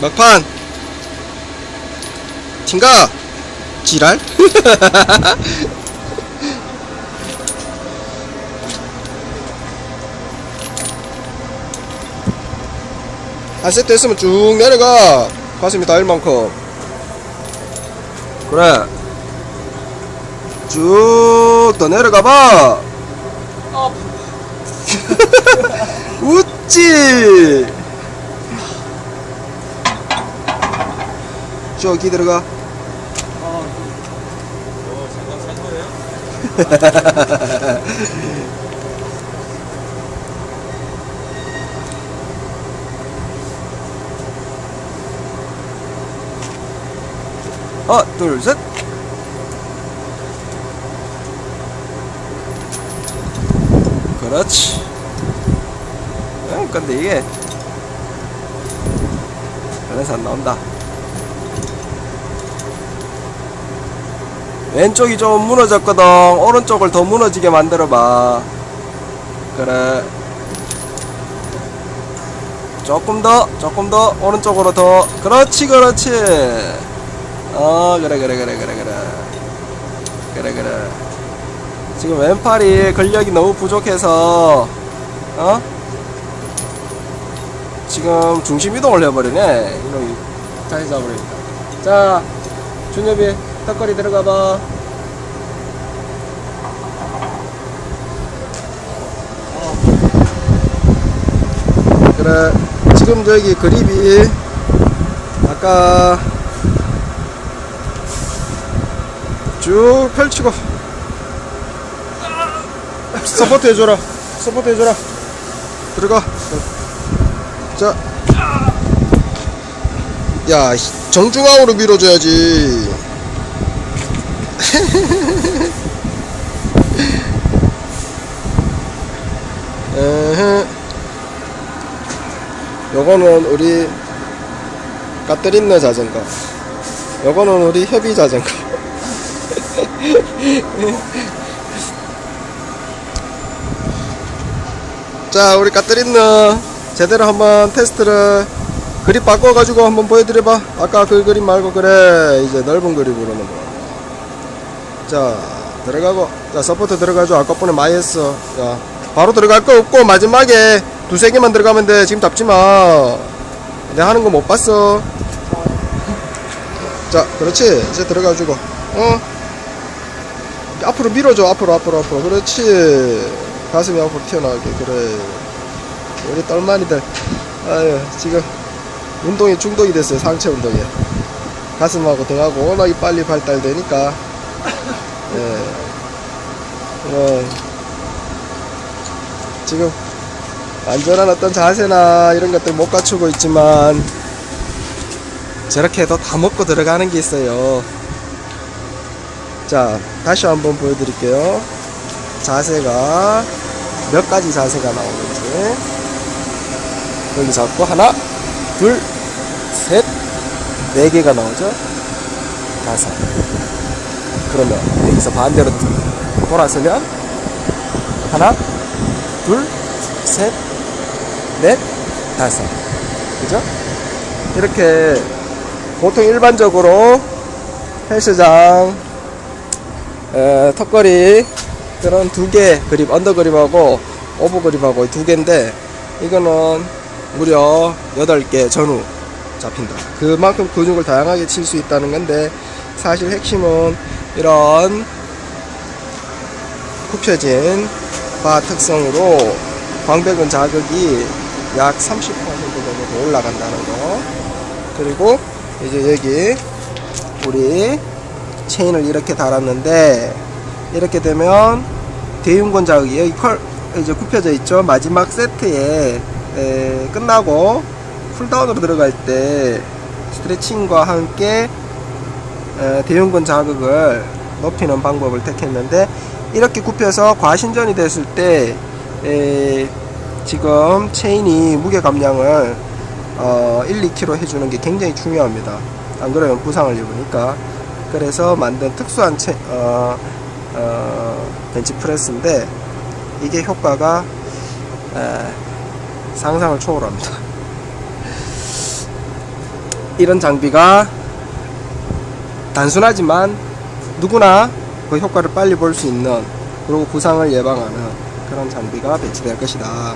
막판. 팀가! 지랄? 한 세트 했으면 쭉 내려가. 가슴이 닿을 만큼. 그래. 쭉 더 내려가봐. 아, 웃지 저기 들어가 아. 어? 하나 둘셋 그렇지 응, 근데 이게 그래서 안 나온다 왼쪽이 좀 무너졌거든. 오른쪽을 더 무너지게 만들어봐. 그래. 조금 더 조금 더 오른쪽으로 더. 그렇지 그렇지. 어 그래 그래 그래 그래 그래. 그래 그래. 지금 왼팔이 근력이 너무 부족해서 어? 지금 중심 이동을 해버리네. 이놈이 다시 잡으니까. 자 준엽이 턱걸이 들어가봐. 그래 지금 저기 그립이 아까 쭉 펼치고 서포트 해줘라. 서포트 해줘라. 들어가. 자. 야, 정중앙으로 밀어줘야지. 요거는 우리 까뜨린너 자전거. 요거는 우리 협의 자전거. 자, 우리 까뜨린너 제대로 한번 테스트를 그립 바꿔가지고 한번 보여드려봐. 아까 그 그립 말고 그래 이제 넓은 그립으로 넘어. 자 들어가고. 자 서포트 들어가죠. 아까 번에 많이 했어. 자 바로 들어갈 거 없고 마지막에 두세 개만 들어가면 돼. 지금 잡지 마. 내가 하는 거 못 봤어. 자 그렇지. 이제 들어가주고. 어? 앞으로 밀어줘. 앞으로 앞으로 앞으로. 그렇지. 가슴이 앞으로 튀어나오게. 그래. 우리 똘마니들. 아유 지금 운동에 중독이 됐어요. 상체 운동에. 가슴하고 등하고 워낙에 빨리 발달되니까 예. 어, 지금 완전한 어떤 자세나 이런 것들 못 갖추고 있지만 저렇게 해도 다 먹고 들어가는 게 있어요 자 다시 한번 보여드릴게요 자세가 몇 가지 자세가 나오는지 여기 잡고 하나 둘, 셋, 네 개가 나오죠? 다섯. 그러면 여기서 반대로 돌아서면 하나, 둘, 셋, 넷, 다섯. 그죠? 이렇게 보통 일반적으로 헬스장 에, 턱걸이 그런 두 개 그립 언더 그립하고 오버 그립하고 두 개인데 이거는 무려 8개 전후 잡힌다. 그만큼 근육을 다양하게 칠 수 있다는 건데 사실 핵심은 이런 굽혀진 바 특성으로 광배근 자극이 약 30% 정도 올라간다는 거. 그리고 이제 여기 우리 체인을 이렇게 달았는데 이렇게 되면 대흉근 자극이 여기 컬 이제 굽혀져 있죠. 마지막 세트에 에, 끝나고 쿨다운으로 들어갈 때 스트레칭과 함께 에, 대흉근 자극을 높이는 방법을 택했는데 이렇게 굽혀서 과신전이 됐을 때 에, 지금 체인이 무게 감량을 어, 1, 2kg 해주는 게 굉장히 중요합니다. 안 그러면 부상을 입으니까 그래서 만든 특수한 체, 어, 어, 벤치프레스인데 이게 효과가 에, 상상을 초월합니다. 이런 장비가 단순하지만 누구나 그 효과를 빨리 볼 수 있는 그리고 부상을 예방하는 그런 장비가 배치될 것이다.